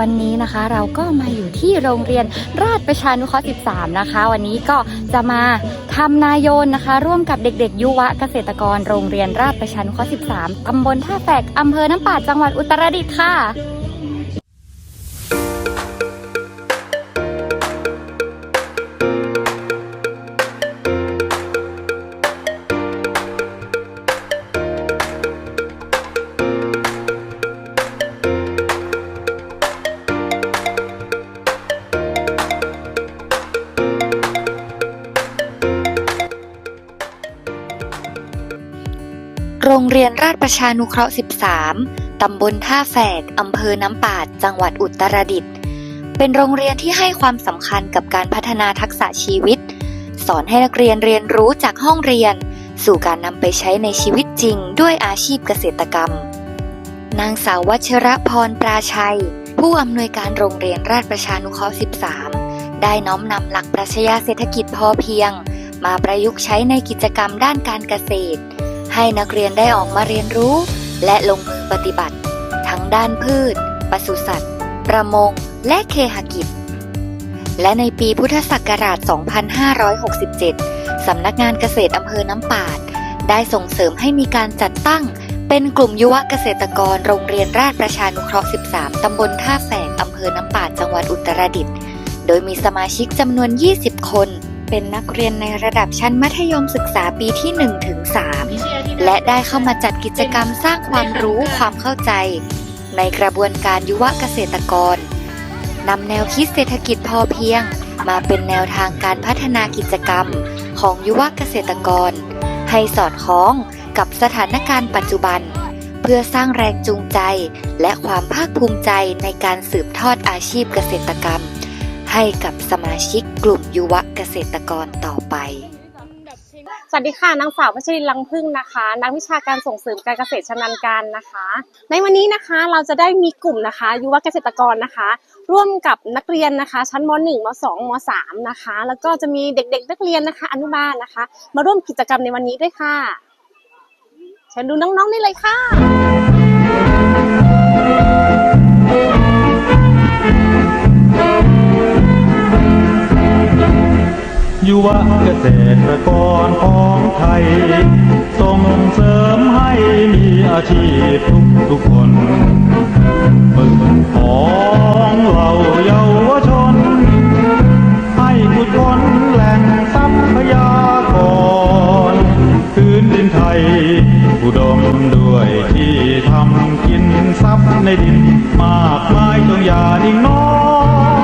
วันนี้นะคะเราก็มาอยู่ที่โรงเรียนราชประชานุเคราะห์ 13 นะคะ วันนี้ก็จะมาทำนายนนะคะ ร่วมกับเด็กๆ ยุวะเกษตรกรโรงเรียนราชประชานุเคราะห์ 13 ตำบลท่าแฝกอำเภอน้ำป่าจังหวัดอุตรดิตถ์ค่ะ โรงเรียนราชประชานุเคราะห์ 13 ตำบลท่าแฝก อำเภอน้ำปาด จังหวัดอุตรดิตถ์ เป็นโรงเรียนที่ให้ความสำคัญกับการพัฒนาทักษะชีวิต สอนให้นักเรียนเรียนรู้จากห้องเรียน สู่การนำไปใช้ในชีวิตจริง ด้วยอาชีพเกษตรกรรม นางสาววัชระพรปราชัย ผู้อำนวยการโรงเรียนราชประชานุเคราะห์ 13 ได้น้อมนำหลักปรัชญาเศรษฐกิจพอเพียง มาประยุกต์ใช้ในกิจกรรมด้านการเกษตร ให้นักเรียนได้ออกมาเรียนรู้ และลงมือปฏิบัติ ทั้งด้านพืช ปศุสัตว์ ประมง และเคหกิจ และในปีพุทธศักราช 2567 สำนักงานเกษตรอำเภอน้ำปาด ได้ส่งเสริมให้มีการจัดตั้ง เป็นกลุ่มยุวเกษตรกรโรงเรียนราชประชานุเคราะห์ 13 ตำบลท่าแฝกอำเภอน้ำปาด จังหวัดอุตรดิตถ์ โดยมีสมาชิกจำนวน 20 คน เป็นนักเรียนในระดับชั้นมัธยมศึกษาปีที่ 1 ถึง 3 และได้เข้ามาจัดกิจกรรมสร้างความรู้ความเข้าใจ ในกระบวนการยุวเกษตรกรนำแนวคิดเศรษฐกิจพอเพียง มาเป็นแนวทางการพัฒนากิจกรรมของยุวเกษตรกร ให้สอดคล้องกับสถานการณ์ปัจจุบัน เพื่อสร้างแรงจูงใจและความภาคภูมิใจในการสืบทอดอาชีพเกษตรกรรม ให้กับสมาชิกกลุ่มยุวเกษตรกรต่อไป สวัสดีค่ะ นางสาวพัชรินลังพึ่งนะคะ นักวิชาการส่งเสริมการเกษตรชำนาญการนะคะ ในวันนี้นะคะเราจะได้มีกลุ่มนะคะ ยุวเกษตรกรนะคะ ร่วมกับนักเรียนนะคะ ชั้นม .1 ม .2 ม .3 นะคะ แล้วก็จะมีเด็กๆ นักเรียนนะคะ อนุบาลนะคะ มาร่วมกิจกรรมในวันนี้ด้วยค่ะเชิญดูน้องๆได้เลยค่ะ ยุวเกษตรกรของไทย ส่งเสริมให้มีอาชีพทุกทุกคนฝึกของเราเยาวชน ให้ขุดค้นแหล่งทรัพยากรพื้นดินไทย อุดมด้วยที่ทำกินทรัพย์ในดิน มากมายจงอย่านิ่งนอ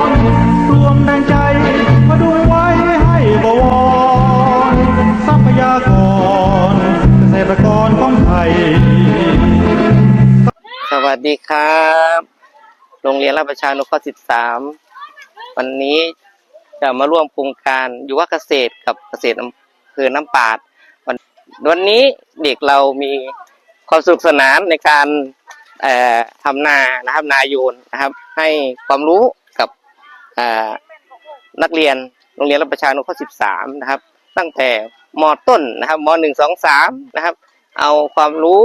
น รวมแรงใจมาดูไว้ใวัสดีครับ โรงเรียนราชประชานุเคราะห์13 วันนี้จะมาร่วมโครงการยุวเกษตรกับเกษตรอำเภอน้ำปาด วันวันนี้เด็กเรามีความสนุกสนานในการทำนานะครับนาโยนนะครับ ให้ความรู้กับนักเรียนโรงเรียนราชประชานุเคราะห์13 นะครับ ตั้งแต่มต้นนะครับม .1 2 3 นะครับ เอาความรู้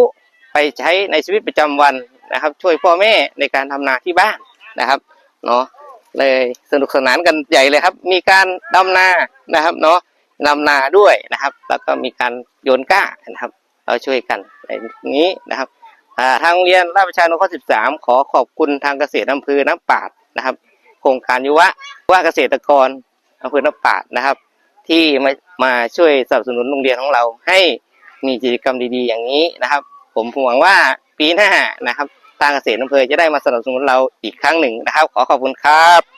ไปใช้ในชีวิตประจำวัน นะครับ ช่วยพ่อแม่ในการทำนาที่บ้านนะครับเนาะเลยสนุกสนานกันใหญ่เลยครับ มีการดำนานะครับเนาะดำนาด้วยนะครับ แล้วก็มีการโยนก้านะครับ เราช่วยกันในนี้นะครับทางโรงเรียนราชประชานุเคราะห์13 ขอขอบคุณทางเกษตรอำเภอน้ำปาดนะครับ โครงการยุวะว่าเกษตรกรอำเภอน้ำปาดนะครับ ที่มามาช่วยสนับสนุนโรงเรียนของเราให้มีกิจกรรมดีๆ อย่างนี้นะครับ ผมหวังว่าปีหน้านะครับ ทางเกษตรอำเภอจะได้มาสนับสนุนเราอีกครั้งหนึ่งนะครับ ขอขอบคุณครับ